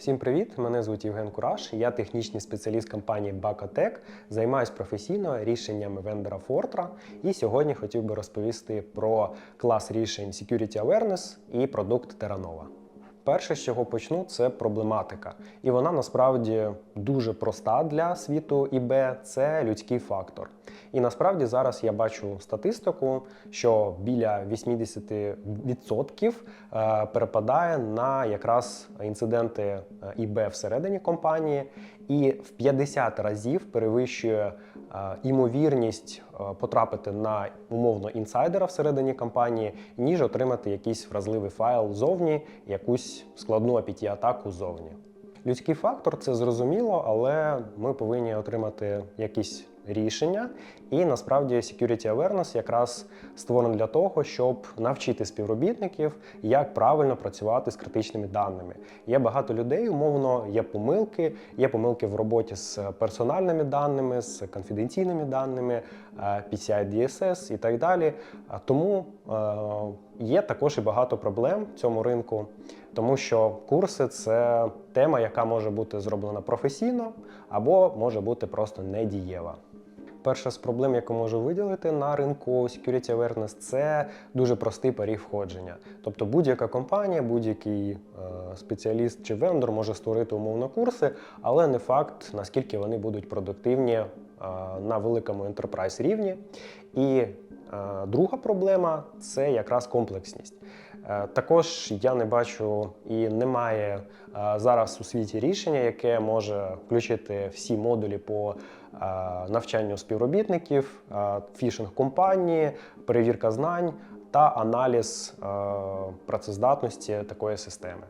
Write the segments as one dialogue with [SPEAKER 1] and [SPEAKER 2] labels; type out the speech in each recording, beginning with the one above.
[SPEAKER 1] Всім привіт! Мене звуть Євген Кураш. Я технічний спеціаліст компанії Бакотек. займаюсь професійно рішеннями вендора Фортра. І сьогодні хотів би розповісти про клас рішень Security Awareness і продукт Terranova. Перше, з чого почну, це проблематика. І вона насправді дуже проста для світу ІБ це людський фактор. І насправді зараз я бачу статистику, що біля 80% е, перепадає на якраз інциденти е, ІБ всередині компанії, і в 50 разів перевищує імовірність е, потрапити на умовно інсайдера всередині компанії, ніж отримати якийсь вразливий файл зовні, якусь складну apt атаку зовні. Людський фактор це зрозуміло, але ми повинні отримати якісь рішення. І насправді Security Awareness якраз створений для того, щоб навчити співробітників, як правильно працювати з критичними даними. Є багато людей, умовно, є помилки, є помилки в роботі з персональними даними, з конфіденційними даними, е, PCI DSS і так далі. Тому е, є також і багато проблем в цьому ринку, тому що курси це тема, яка може бути зроблена професійно або може бути просто недієва. Перша з проблем, яку можу виділити на ринку Security Awareness, це дуже простий парі входження. Тобто будь-яка компанія, будь-який е, спеціаліст чи вендор може створити умовно курси, але не факт, наскільки вони будуть продуктивні е, на великому enterprise рівні. І е, друга проблема це якраз комплексність. Е, Також я не бачу і немає е, зараз у світі рішення, яке може включити всі модулі по навчанню співробітників, фішинг компанії, перевірка знань та аналіз працездатності такої системи.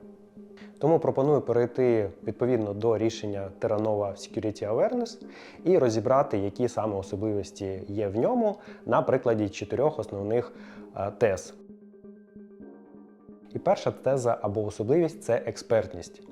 [SPEAKER 1] Тому пропоную перейти відповідно до рішення Terranova Security Awareness і розібрати, які саме особливості є в ньому на прикладі чотирьох основних е, тез. І перша теза або особливість це експертність.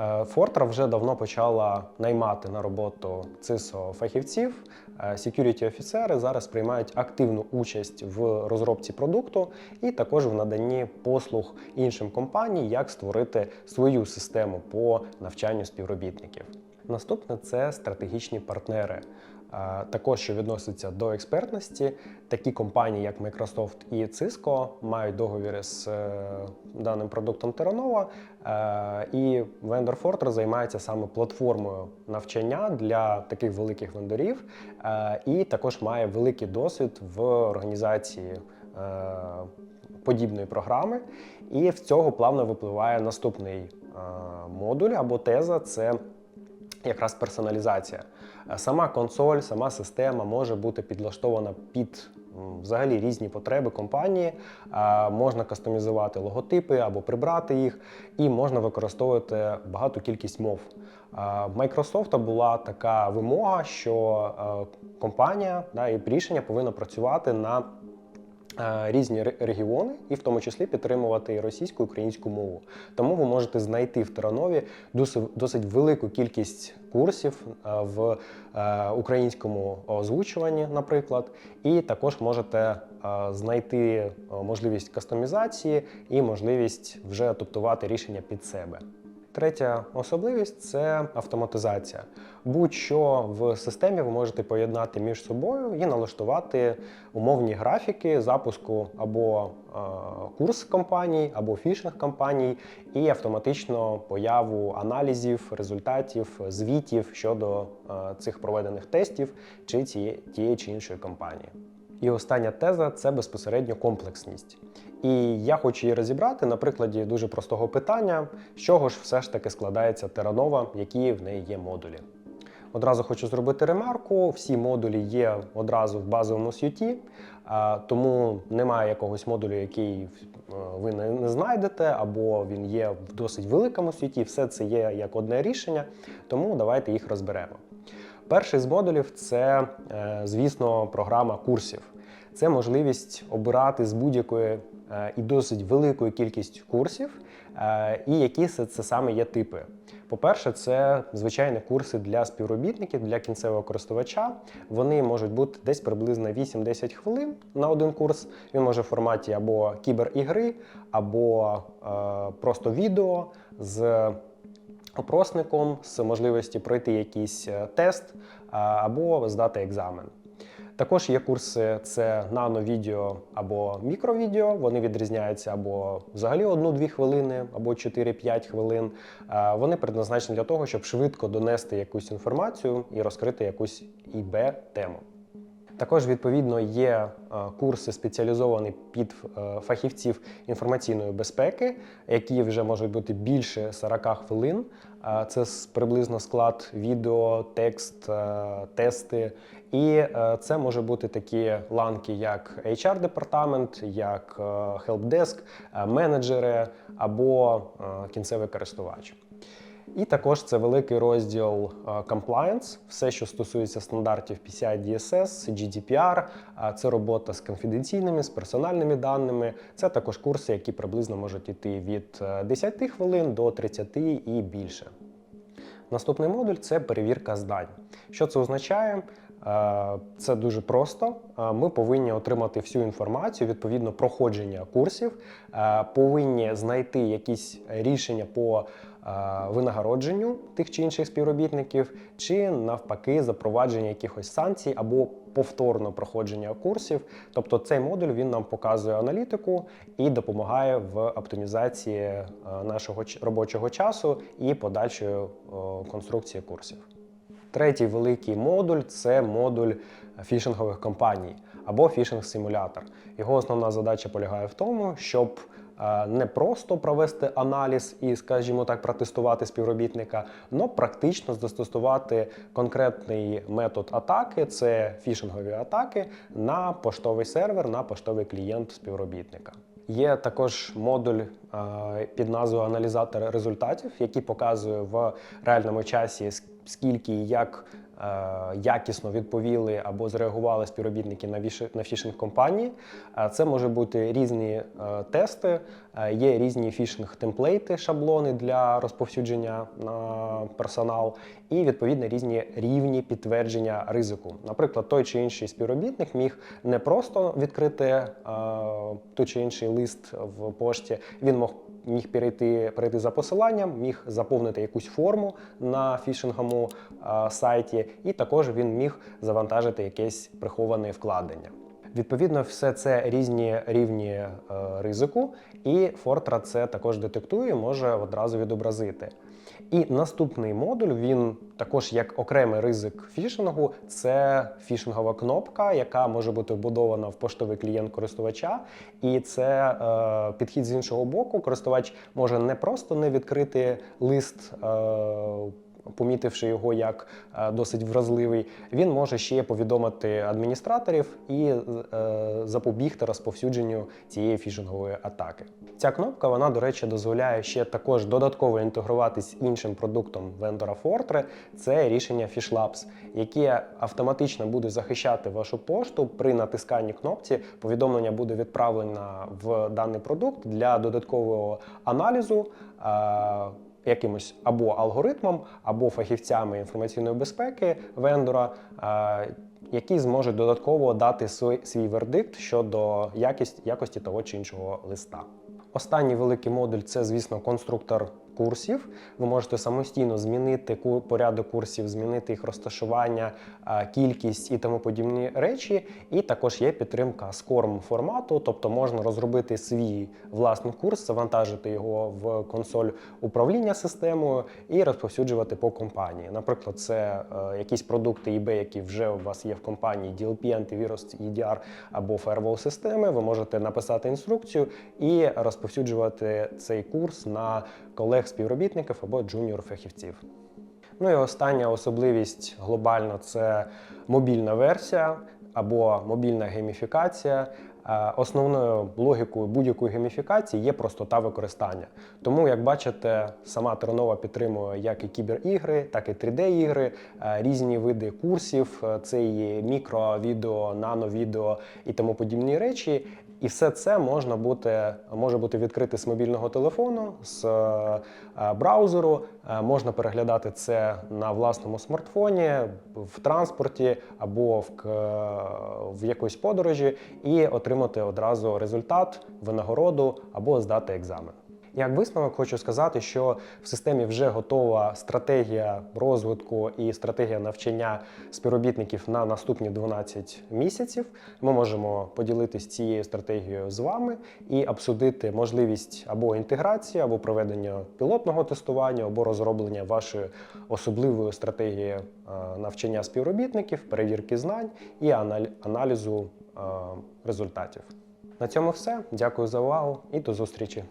[SPEAKER 1] Е, Фортра вже давно почала наймати на роботу цисо фахівців. Е, Security офіцери зараз приймають активну участь в розробці продукту і також в наданні послуг іншим компаніям, як створити свою систему по навчанню співробітників. Наступне це стратегічні партнери. Також, що відноситься до експертності, такі компанії, як Microsoft і Cisco, мають договіри з е, даним продуктом Terranova, е, і Vendor Fortress займається саме платформою навчання для таких великих вендорів, е, і також має великий досвід в організації подібної програми. І в цього плавно випливає наступний модуль або теза це якраз персоналізація. Е, Сама консоль, сама система може бути підлаштована під взагалі різні потреби компанії. Е, Можна кастомізувати логотипи або прибрати їх, і можна використовувати багату кількість мов. Е, Microsoft була така вимога, що компанія да, і рішення повинно працювати на різні регіони, і в тому числі підтримувати і російську і українську мову. Тому ви можете знайти в Теранові досить, велику кількість курсів е, в е, українському озвучуванні, наприклад, і також можете е, знайти е, можливість кастомізації і можливість вже адаптувати рішення під себе. Третя особливість це автоматизація. Будь-що в системі ви можете поєднати між собою і налаштувати умовні графіки запуску або е, курс компаній, або фішинг компаній, і автоматично появу аналізів, результатів, звітів щодо е, цих проведених тестів чи цієї тієї чи іншої компанії. І остання теза це безпосередньо комплексність. І я хочу її розібрати на прикладі дуже простого питання, з чого ж все ж таки складається Terranova, які в неї є модулі. Одразу хочу зробити ремарку: всі модулі є одразу в базовому суті, а, тому немає якогось модулю, який е, ви не, знайдете, або він є в досить великому суті. Все це є як одне рішення, тому давайте їх розберемо. Перший з модулів це, е, звісно, програма курсів. Це можливість обирати з будь-якої е, і досить великої кількість курсів, е, і які це, саме є типи. По-перше, це звичайні курси для співробітників, для кінцевого користувача. Вони можуть бути десь приблизно 8-10 хвилин на один курс. Він може в форматі або кіберігри, або е, просто відео з опросником з можливості пройти якийсь е, тест або здати екзамен. Також є курси: це нано-відео або мікровідео. Вони відрізняються або взагалі 1-2 хвилини, або 4-5 хвилин. Е, Вони предназначені для того, щоб швидко донести якусь інформацію і розкрити якусь ІБ тему. Також відповідно є е, курси спеціалізовані під е, фахівців інформаційної безпеки, які вже можуть бути більше 40 хвилин. Е, Це приблизно склад відео, текст, тести. І це може бути такі ланки, як HR-департамент, як е, менеджери або кінцевий користувач. І також це великий розділ е, compliance, все, що стосується стандартів PCI DSS, GDPR, це робота з конфіденційними, з персональними даними. Це також курси, які приблизно можуть йти від е, 10 хвилин до 30 і більше. Наступний модуль це перевірка здань. Що це означає? Е, Це дуже просто. Е, Ми повинні отримати всю інформацію відповідно проходження курсів, е, повинні знайти якісь рішення по е, винагородженню тих чи інших співробітників, чи навпаки запровадження якихось санкцій або повторно проходження курсів. Тобто цей модуль він нам показує аналітику і допомагає в оптимізації е, нашого робочого часу і подальшої е, конструкції курсів. Третій великий модуль це модуль фішингових компаній або фішинг-симулятор. Його основна задача полягає в тому, щоб е, не просто провести аналіз і, скажімо так, протестувати співробітника, але практично застосувати конкретний метод атаки це фішингові атаки на поштовий сервер, на поштовий клієнт співробітника. Є також модуль е, під назвою аналізатор результатів, який показує в реальному часі, скільки і як е, якісно відповіли або зреагували співробітники на фішинг компанії. Е, Це може бути різні е, тести, е, є різні фішинг темплейти, шаблони для розповсюдження на персонал, і відповідно різні рівні підтвердження ризику. Наприклад, той чи інший співробітник міг не просто відкрити е, той чи інший лист в пошті, він мог міг перейти, перейти за посиланням, міг заповнити якусь форму на фішинговому е, сайті, і також він міг завантажити якесь приховане вкладення. Відповідно, все це різні рівні е, ризику, і Fortra це також детектує, може одразу відобразити. І наступний модуль він також як окремий ризик фішингу. Це фішингова кнопка, яка може бути вбудована в поштовий клієнт користувача. І це е, підхід з іншого боку. Користувач може не просто не відкрити лист. Е, Помітивши його як е, досить вразливий, він може ще повідомити адміністраторів і е, запобігти розповсюдженню цієї фішингової атаки. Ця кнопка, вона, до речі, дозволяє ще також додатково інтегруватись з іншим продуктом вендора Fortre. Це рішення FishLabs, яке автоматично буде захищати вашу пошту при натисканні кнопці. Повідомлення буде відправлено в даний продукт для додаткового аналізу. Е, Якимось або алгоритмом, або фахівцями інформаційної безпеки вендора, який які зможуть додатково дати свій вердикт щодо якість, якості того чи іншого листа. Останній великий модуль це, звісно, конструктор курсів. Ви можете самостійно змінити порядок курсів, змінити їх розташування, е, кількість і тому подібні речі. І також є підтримка скорм формату, тобто можна розробити свій власний курс, завантажити його в консоль управління системою і розповсюджувати по компанії. Наприклад, це е, якісь продукти eBay, які вже у вас є в компанії, DLP, антивірус, EDR або firewall системи. Ви можете написати інструкцію і розповсюджувати цей курс на колег співробітників або джуніор фахівців. Ну і остання особливість глобально це мобільна версія або мобільна гейміфікація. Е, Основною логікою будь-якої гейміфікації є простота використання. Тому, як бачите, сама Тернова підтримує як і кіберігри, так і 3D-ігри, е, різні види курсів. Е, Це і мікро, відео, нано-відео і тому подібні речі. І все це можна бути, може бути відкрите з мобільного телефону, з е, браузеру. Е, Можна переглядати це на власному смартфоні, в транспорті або в, в якоїсь подорожі, і отримати одразу результат, винагороду або здати екзамен. Як висновок хочу сказати, що в системі вже готова стратегія розвитку і стратегія навчання співробітників на наступні 12 місяців. Ми можемо поділитися цією стратегією з вами і обсудити можливість або інтеграції, або проведення пілотного тестування, або розроблення вашої особливої стратегії е, навчання співробітників, перевірки знань і аналізу е, результатів. На цьому все. Дякую за увагу і до зустрічі.